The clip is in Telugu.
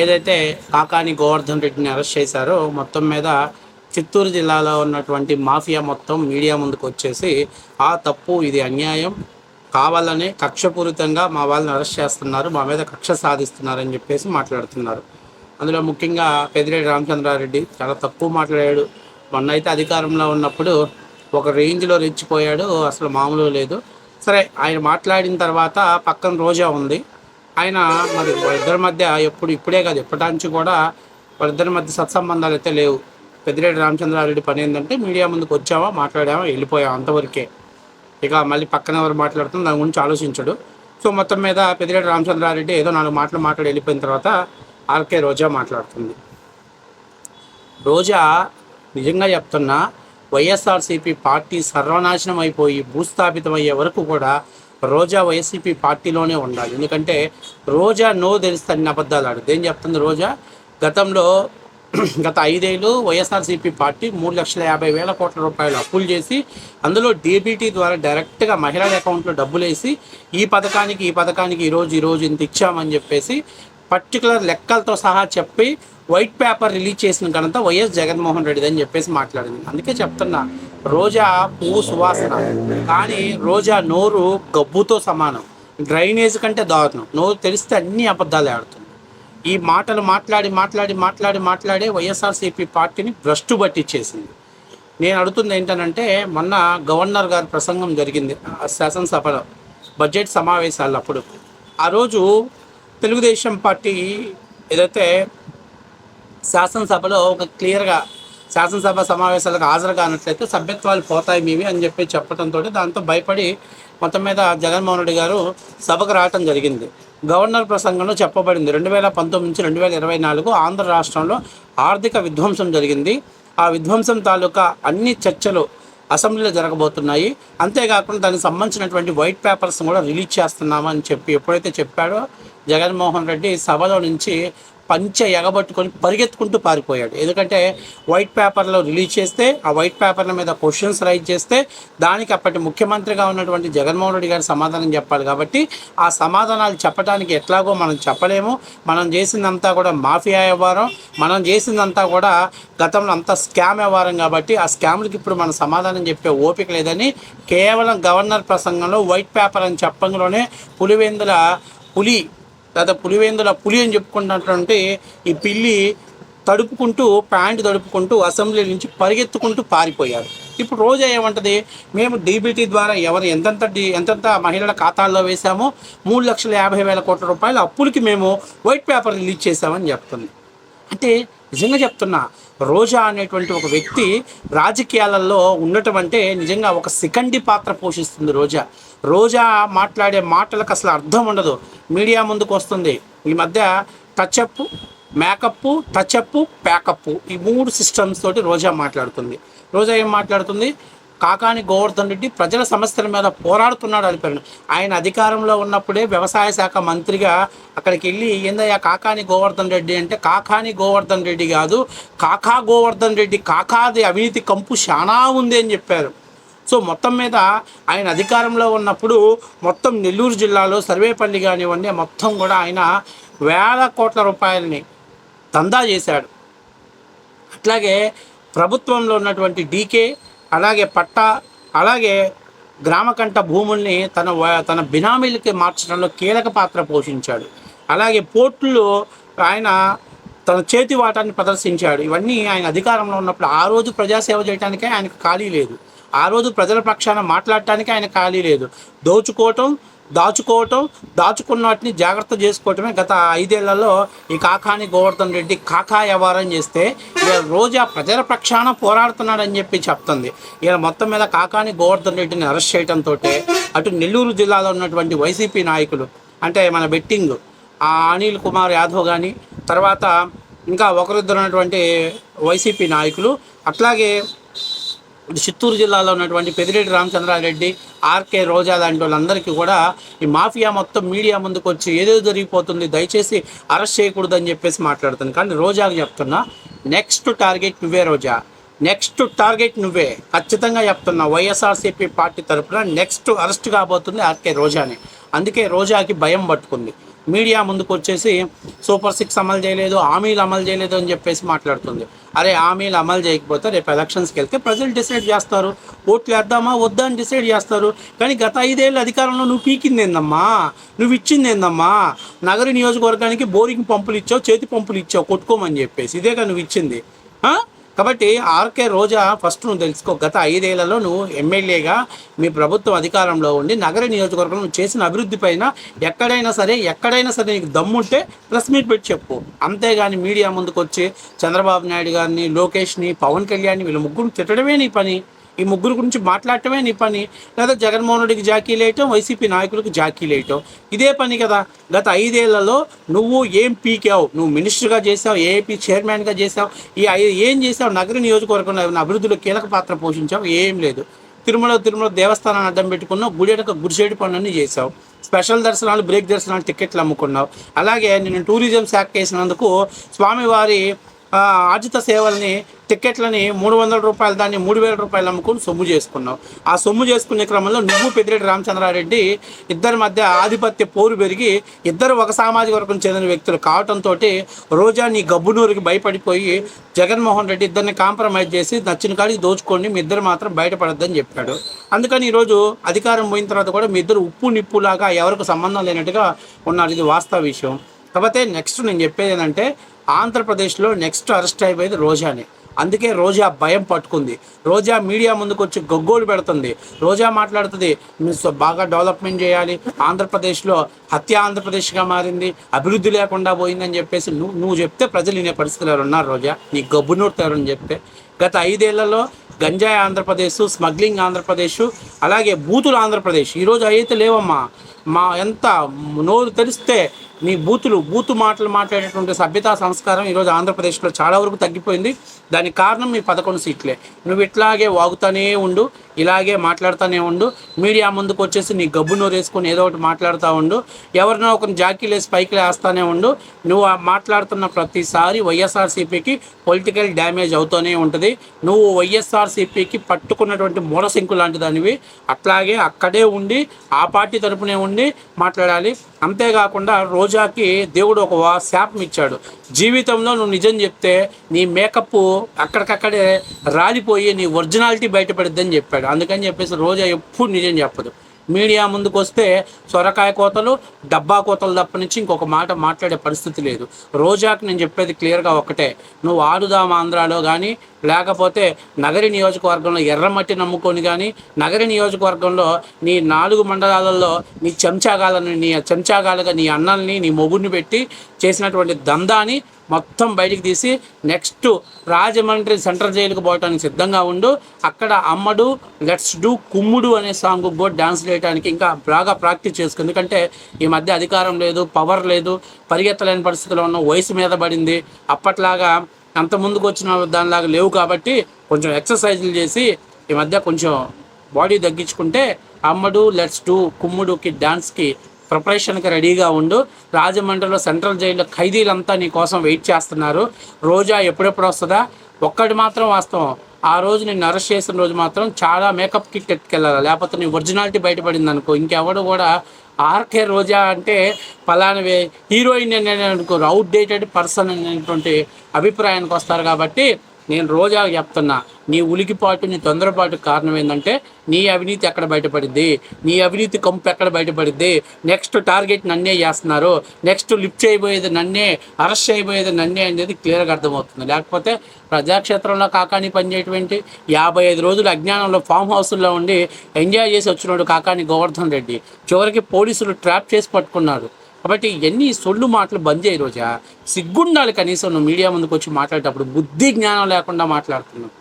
ఏదైతే కాకాని గోవర్ధన్ రెడ్డిని అరెస్ట్ చేశారో మొత్తం మీద చిత్తూరు జిల్లాలో ఉన్నటువంటి మాఫియా మొత్తం మీడియా ముందుకు వచ్చేసి ఆ తప్పు ఇది అన్యాయం. కావాలని కక్షపూరితంగా మా వాళ్ళని అరెస్ట్ చేస్తున్నారు మా మీద కక్ష సాధిస్తున్నారని చెప్పేసి మాట్లాడుతున్నారు. అందులో ముఖ్యంగా పెదిరెడ్డి రామచంద్రారెడ్డి చాలా తక్కువ మాట్లాడాడు. మొన్న అయితే అధికారంలో ఉన్నప్పుడు ఒక రేంజ్లో రెచ్చిపోయాడు అసలు మామూలు లేదు. సరే ఆయన మాట్లాడిన తర్వాత పక్కన రోజా ఉంది. ఆయన మరి వాళ్ళిద్దరి మధ్య ఎప్పుడు ఇప్పుడే కాదు ఎప్పటి కూడా వాళ్ళిద్దరి మధ్య సత్సంబంధాలు అయితే లేవు. పెద్దిరెడ్డి రామచంద్రారెడ్డి పని ఏంటంటే మీడియా ముందుకు వచ్చామా మాట్లాడామా వెళ్ళిపోయాం అంతవరకే. ఇక మళ్ళీ పక్కన ఎవరు మాట్లాడుతుంది దాని గురించి ఆలోచించడు. సో మొత్తం మీద పెద్దిరెడ్డి రామచంద్రారెడ్డి ఏదో నాలుగు మాటలు మాట్లాడి వెళ్ళిపోయిన తర్వాత ఆర్కే రోజా మాట్లాడుతుంది. రోజా నిజంగా చెప్తున్నా వైఎస్ఆర్సీపీ పార్టీ సర్వనాశనం అయిపోయి భూస్థాపితం అయ్యే వరకు కూడా రోజా వైసీపీ పార్టీలోనే ఉండాలి. ఎందుకంటే రోజా నో తెలుస్తుంది అన్ని అబద్ధాలు ఆడుతుంది ఏం చెప్తుంది రోజా? గతంలో గత ఐదేళ్ళు వైఎస్ఆర్సీపీ పార్టీ మూడు లక్షల యాభై వేల కోట్ల రూపాయలు అప్పులు చేసి అందులో డీబీటీ ద్వారా డైరెక్ట్గా మహిళల అకౌంట్లో డబ్బులు వేసి ఈ పథకానికి ఈ పథకానికి ఈరోజు ఈరోజు ఇంత ఇచ్చామని చెప్పేసి పర్టికులర్ లెక్కలతో సహా చెప్పి వైట్ పేపర్ రిలీజ్ చేసిన ఘనత వైఎస్ జగన్మోహన్ రెడ్డి అని చెప్పేసి మాట్లాడింది. అందుకే చెప్తున్నా రోజా పువ్వు సువాసన. కానీ రోజా నోరు గబ్బుతో సమానం. డ్రైనేజ్ కంటే దారుణం. నోరు తెలిస్తే అన్ని అబద్ధాలు ఆడుతుంది. ఈ మాటలు మాట్లాడి మాట్లాడి మాట్లాడి మాట్లాడే వైఎస్ఆర్సీపీ పార్టీని భ్రష్టు పట్టించేసింది. నేను అడుగుతుంది ఏంటనంటే మొన్న గవర్నర్ గారి ప్రసంగం జరిగింది శాసనసభలో బడ్జెట్ సమావేశాలు అప్పుడు ఆ రోజు తెలుగుదేశం పార్టీ ఏదైతే శాసనసభలో ఒక క్లియర్గా శాసనసభ సమావేశాలకు హాజరు కానట్లయితే సభ్యత్వాలు పోతాయి మీవి అని చెప్పి చెప్పడంతో దాంతో భయపడి మొత్తం మీద జగన్మోహన్ రెడ్డి గారు సభకు రావటం జరిగింది. గవర్నర్ ప్రసంగంలో చెప్పబడింది. రెండు వేల పంతొమ్మిది నుంచి రెండు వేల ఇరవై నాలుగు ఆంధ్ర రాష్ట్రంలో ఆర్థిక విధ్వంసం జరిగింది. ఆ విధ్వంసం తాలూకా అన్ని చర్చలు అసెంబ్లీలో జరగబోతున్నాయి. అంతేకాకుండా దానికి సంబంధించినటువంటి వైట్ పేపర్స్ కూడా రిలీజ్ చేస్తున్నామని చెప్పి ఎప్పుడైతే చెప్పాడో జగన్మోహన్ రెడ్డి సభలో నుంచి పంచె ఎగబట్టుకొని పరిగెత్తుకుంటూ పారిపోయాడు. ఎందుకంటే వైట్ పేపర్లో రిలీజ్ చేస్తే ఆ వైట్ పేపర్ల మీద క్వశ్చన్స్ రైజ్ చేస్తే దానికి అప్పటి ముఖ్యమంత్రిగా ఉన్నటువంటి జగన్మోహన్ రెడ్డి గారు సమాధానం చెప్పాలి కాబట్టి ఆ సమాధానాలు చెప్పడానికి ఎట్లాగో మనం చెప్పలేము. మనం చేసిందంతా కూడా మాఫియా వ్యవహారం. మనం చేసిందంతా కూడా గతంలో అంతా స్కామ్ వ్యవహారం కాబట్టి ఆ స్కామ్లకి ఇప్పుడు మనం సమాధానం చెప్పే ఓపిక లేదని కేవలం గవర్నర్ ప్రసంగంలో వైట్ పేపర్ అని చెప్పంలోనే పులివెందుల పులి లేదా పులివేందుల పులి అని చెప్పుకున్నటువంటి ఈ పిల్లి తడుపుకుంటూ ప్యాంటు తడుపుకుంటూ అసెంబ్లీ నుంచి పరిగెత్తుకుంటూ పారిపోయారు. ఇప్పుడు రోజా ఏమంటది? మేము డీబీటీ ద్వారా ఎవరు ఎంతెంత డి ఎంతెంత మహిళల ఖాతాల్లో వేశామో మూడు లక్షల యాభై వేల కోట్ల రూపాయల అప్పులకి మేము వైట్ పేపర్ రిలీజ్ చేశామని చెప్తుంది. అంటే నిజంగా చెప్తున్నా రోజా అనేటువంటి ఒక వ్యక్తి రాజకీయాలలో ఉండటం అంటే నిజంగా ఒక సికండి పాత్ర పోషిస్తుంది రోజా. రోజా మాట్లాడే మాటలకు అసలు అర్థం ఉండదు. మీడియా ముందుకు వస్తుంది. ఈ మధ్య టచ్అప్ మేకప్ టచ్అప్ ప్యాకప్ ఈ మూడు సిస్టమ్స్ తోటి రోజా మాట్లాడుతుంది. రోజా ఏం మాట్లాడుతుంది? కాకాని గోవర్ధన్ రెడ్డి ప్రజల సమస్యల మీద పోరాడుతున్నాడు అనిపారు ఆయన అధికారంలో ఉన్నప్పుడే వ్యవసాయ శాఖ మంత్రిగా అక్కడికి వెళ్ళి ఏందయ్యా కాకాని గోవర్ధన్ రెడ్డి అంటే? కాకాని గోవర్ధన్ రెడ్డి కాదు కాకా గోవర్ధన్ రెడ్డి కాకాది అవినీతి కంపు చాలా ఉంది అని చెప్పారు. సో మొత్తం మీద ఆయన అధికారంలో ఉన్నప్పుడు మొత్తం నెల్లూరు జిల్లాలో సర్వేపల్లి కానివ్వండి మొత్తం కూడా ఆయన వేల కోట్ల రూపాయలని దందా చేశాడు. అట్లాగే ప్రభుత్వంలో ఉన్నటువంటి డీకే అలాగే పట్టా అలాగే గ్రామకంఠ భూముల్ని తన తన బినామీలకి మార్చడంలో కీలక పాత్ర పోషించాడు. అలాగే పోర్టుల్లో ఆయన తన చేతి వాటాన్ని ప్రదర్శించాడు. ఇవన్నీ ఆయన అధికారంలో ఉన్నప్పుడు ఆ రోజు ప్రజాసేవ చేయడానికే ఆయనకు ఖాళీ లేదు. ఆ రోజు ప్రజల పక్షాన మాట్లాడటానికి ఆయన ఖాళీ లేదు. దోచుకోవటం దాచుకోవటం దాచుకున్న వాటిని జాగ్రత్త చేసుకోవటమే గత ఐదేళ్ళలో ఈ కాకాని గోవర్ధన్ రెడ్డి కాకా వ్యవహారం చేస్తే ఇక రోజా ప్రజల పక్షాన పోరాడుతున్నాడని చెప్పి చెప్తుంది. ఈయన మొత్తం మీద కాకాని గోవర్ధన్ రెడ్డిని అరెస్ట్ చేయడంతో అటు నెల్లూరు జిల్లాలో ఉన్నటువంటి వైసీపీ నాయకులు అంటే మన బెట్టింగ్ ఆ అనిల్ కుమార్ యాదవ్ కానీ తర్వాత ఇంకా ఒకరిద్దరు ఉన్నటువంటి వైసీపీ నాయకులు అట్లాగే చిత్తూరు జిల్లాలో ఉన్నటువంటి పెదిరెడ్డి రామచంద్రారెడ్డి ఆర్కే రోజా లాంటి వాళ్ళందరికీ కూడా ఈ మాఫియా మొత్తం మీడియా ముందుకు వచ్చి ఏదో జరిగిపోతుంది దయచేసి అరెస్ట్ చేయకూడదని చెప్పేసి మాట్లాడుతాను కానీ రోజాకి చెప్తున్నా నెక్స్ట్ టార్గెట్ నువ్వే రోజా. నెక్స్ట్ టార్గెట్ నువ్వే. ఖచ్చితంగా చెప్తున్నా వైఎస్ఆర్సీపీ పార్టీ తరఫున నెక్స్ట్ అరెస్ట్ కాబోతుంది ఆర్కే రోజాని. అందుకే రోజాకి భయం పట్టుకుంది. మీడియా ముందుకు వచ్చేసి సూపర్ సిక్స్ అమలు చేయలేదు హామీలు అమలు చేయలేదు అని చెప్పేసి మాట్లాడుతుంది. అరే హామీలు అమలు చేయకపోతే రేపు ఎలక్షన్స్కి వెళ్తే ప్రజలు డిసైడ్ చేస్తారు. ఓట్లు వేద్దామా వద్దా అని డిసైడ్ చేస్తారు. కానీ గత ఐదేళ్ళు అధికారంలో నువ్వు పీకింది ఏందమ్మా? నువ్వు ఇచ్చింది ఏందమ్మా? నగర నియోజకవర్గానికి బోరింగ్ పంపులు ఇచ్చావు చేతి పంపులు ఇచ్చావు కొట్టుకోమని చెప్పేసి. ఇదేగా నువ్వు ఇచ్చింది. కాబట్టి ఆర్కే రోజా ఫస్ట్ నువ్వు తెలుసుకో గత ఐదేళ్ళలో నువ్వు ఎమ్మెల్యేగా మీ ప్రభుత్వం అధికారంలో ఉండి నగర నియోజకవర్గం నువ్వు చేసిన అభివృద్ధి పైన ఎక్కడైనా సరే ఎక్కడైనా సరే నీకు దమ్ముంటే ప్రెస్ మీట్ పెట్టి చెప్పు. అంతేగాని మీడియా ముందుకు వచ్చి చంద్రబాబు నాయుడు గారిని లోకేష్ని పవన్ కళ్యాణ్ని వీళ్ళ ముగ్గురు తిట్టడమే నీ పని. ఈ ముగ్గురు గురించి మాట్లాడటమే నీ పని. లేదా జగన్మోహన్ రెడ్డికి జాకీలు వేయటం వైసీపీ నాయకులకు జాకీలు వేయటం ఇదే పని కదా. గత ఐదేళ్ళలో నువ్వు ఏం పీకావు? నువ్వు మినిస్టర్గా చేసావు ఏపీ చైర్మన్గా చేసావు ఈ ఏం చేసావు నగర నియోజకవర్గంలో అభివృద్ధిలో కీలక పాత్ర పోషించావు? ఏం లేదు. తిరుమల తిరుమల దేవస్థానాన్ని అడ్డం పెట్టుకున్నావు గుడియడక గుడిసేడు పనులన్నీ చేసావు స్పెషల్ దర్శనాలు బ్రేక్ దర్శనాలు టికెట్లు అమ్ముకున్నావు. అలాగే నేను టూరిజం శాఖ వేసినందుకు స్వామివారి ఆర్జిత సేవల్ని టికెట్లని మూడు వందల రూపాయలు దాన్ని మూడు వేల రూపాయలు అమ్ముకొని సొమ్ము చేసుకున్నావు ఆ సొమ్ము చేసుకునే క్రమంలో నువ్వు పెద్దిరెడ్డి రామచంద్రారెడ్డి ఇద్దరి మధ్య ఆధిపత్య పోరు పెరిగి ఇద్దరు ఒక సామాజిక వర్గం చెందిన వ్యక్తులు కావటంతో రోజా నీ గబ్బునూరికి భయపడిపోయి జగన్మోహన్ రెడ్డి ఇద్దరిని కాంప్రమైజ్ చేసి నచ్చిన కాడికి దోచుకోండి మీ ఇద్దరు మాత్రం బయటపడద్దని చెప్పాడు. అందుకని ఈరోజు అధికారం పోయిన తర్వాత కూడా మీ ఇద్దరు ఉప్పు నిప్పులాగా ఎవరికి సంబంధం లేనట్టుగా ఉన్నారు. ఇది వాస్తవ విషయం. కాకపోతే నెక్స్ట్ నేను చెప్పేది ఏంటంటే ఆంధ్రప్రదేశ్లో నెక్స్ట్ అరెస్ట్ అయిపోయేది రోజానే. అందుకే రోజా భయం పట్టుకుంది. రోజా మీడియా ముందుకు వచ్చి గొగ్గోలు పెడుతుంది. రోజా మాట్లాడుతుంది "మీరు బాగా డెవలప్మెంట్ చేయాలి. ఆంధ్రప్రదేశ్లో హత్య ఆంధ్రప్రదేశ్గా మారింది. అభివృద్ధి లేకుండా పోయిందని చెప్పేసి నువ్వు నువ్వు చెప్తే ప్రజలు వినే పరిస్థితులు ఉన్నారు రోజా? నీ గబ్బు నూరుతారని చెప్తే. గత ఐదేళ్ళలో గంజాయి ఆంధ్రప్రదేశ్ స్మగ్లింగ్ ఆంధ్రప్రదేశ్ అలాగే బూతులు ఆంధ్రప్రదేశ్. ఈరోజు అయితే లేవమ్మా. మా ఎంత నోరు తెరిస్తే నీ బూతులు బూతు మాటలు మాట్లాడేటువంటి సభ్యతా సంస్కారం ఈరోజు ఆంధ్రప్రదేశ్లో చాలా వరకు తగ్గిపోయింది. దానికి కారణం మీ పదకొండు సీట్లే. నువ్వు ఇట్లాగే వాగుతానే ఉండు ఇలాగే మాట్లాడుతూనే ఉండు మీడియా ముందుకు వచ్చేసి నీ గబ్బు నోరేసుకొని ఏదో ఒకటి మాట్లాడుతూ ఉండు ఎవరినో ఒకరిని జాకీ లేసి పైకి లేస్తానే ఉండు నువ్వు ఆ మాట్లాడుతున్న ప్రతిసారి వైఎస్ఆర్సీపీకి పొలిటికల్ డ్యామేజ్ అవుతూనే ఉంటుంది. నువ్వు వైఎస్ఆర్సీపీకి పట్టుకున్నటువంటి మూలసింకు లాంటి దానివి అట్లాగే అక్కడే ఉండి ఆ పార్టీ తరపునే ఉండి మాట్లాడాలి. అంతేకాకుండా రోజాకి దేవుడు ఒక శాపం ఇచ్చాడు. జీవితంలో నువ్వు నిజం చెప్తే నీ మేకప్ అక్కడికక్కడే రాలిపోయి నీ ఒరిజినాలిటీ బయటపడిద్దని చెప్పాడు. అందుకని చెప్పేసి రోజా ఎప్పుడు నిజం చెప్పదు. మీడియా ముందుకు వస్తే సొరకాయ కోతలు డబ్బా కోతలు తప్ప నుంచి ఇంకొక మాట మాట్లాడే పరిస్థితి లేదు. రోజాకి నేను చెప్పేది క్లియర్గా ఒకటే. నువ్వు ఆడుదాం ఆంధ్రాలో కానీ లేకపోతే నగరి నియోజకవర్గంలో ఎర్రమట్టి నమ్ముకొని కానీ నగరి నియోజకవర్గంలో నీ నాలుగు మండలాలలో నీ చెంచాగాలను నీ చెంచాగాలుగా నీ అన్నల్ని నీ మొగుడిని పెట్టి చేసినటువంటి దందాని మొత్తం బయటికి తీసి నెక్స్ట్ రాజమండ్రి సెంట్రల్ జైలుకు పోవడానికి సిద్ధంగా ఉండు. అక్కడ అమ్మడు లెట్స్ డూ కుమ్ముడు అనే సాంగ్ కూడా డాన్స్ చేయడానికి ఇంకా బాగా ప్రాక్టీస్ చేసుకుంది ఎందుకంటే ఈ మధ్య అధికారం లేదు పవర్ లేదు పరిగెత్తలేని పరిస్థితిలో ఉన్న వయసు మీద పడింది. అప్పట్లాగా అంత ముందుకు వచ్చిన దానిలాగా లేవు కాబట్టి కొంచెం ఎక్సర్సైజులు చేసి ఈ మధ్య కొంచెం బాడీ తగ్గించుకుంటే అమ్మడు లెట్స్ డూ కుమ్ముడుకి డాన్స్కి ప్రిపరేషన్కి రెడీగా ఉండు. రాజమండ్రిలో సెంట్రల్ జైల్లో ఖైదీలంతా నీ కోసం వెయిట్ చేస్తున్నారు. రోజా ఎప్పుడెప్పుడు వస్తుందా? ఒక్కటి మాత్రం వాస్తవం. ఆ రోజు నేను అరెస్ట్ చేసిన రోజు మాత్రం చాలా మేకప్ కిట్ ఎత్తుకెళ్ళాలి? లేకపోతే నీ ఒరిజినాలిటీ బయటపడింది అనుకో ఇంకెవడు కూడా ఆర్కే రోజా అంటే పలానవే హీరోయిన్ నేను అనుకో అవుట్ డేటెడ్ పర్సన్ అనేటువంటి అభిప్రాయానికి వస్తారు కాబట్టి నేను రోజా చెప్తున్నా నీ ఉలికిపాటు నీ తొందరపాటు కారణం ఏంటంటే నీ అవినీతి ఎక్కడ బయటపడింది నీ అవినీతి కంపు ఎక్కడ బయటపడింది నెక్స్ట్ టార్గెట్ నన్నే చేస్తున్నారు. నెక్స్ట్ లిఫ్ట్ చేయబోయేది నన్నే అరెస్ట్ చేయబోయేది నన్నే అనేది క్లియర్గా అర్థమవుతుంది. లేకపోతే ప్రజాక్షేత్రంలో కాకాని పనిచేయటువంటి యాభై ఐదు రోజులు అజ్ఞానంలో ఫామ్ హౌస్లో ఉండి ఎంజాయ్ చేసి వచ్చినాడు కాకాని గోవర్ధన్ రెడ్డి. చివరికి పోలీసులు ట్రాప్ చేసి పట్టుకున్నారు. కాబట్టి ఎన్ని సొల్లు మాటలు బంద్ చేయి రోజా? సిగ్గుండాలి కనీసం నువ్వు మీడియా ముందుకు వచ్చి మాట్లాడేటప్పుడు బుద్ధి జ్ఞానం లేకుండా మాట్లాడుతున్నావు.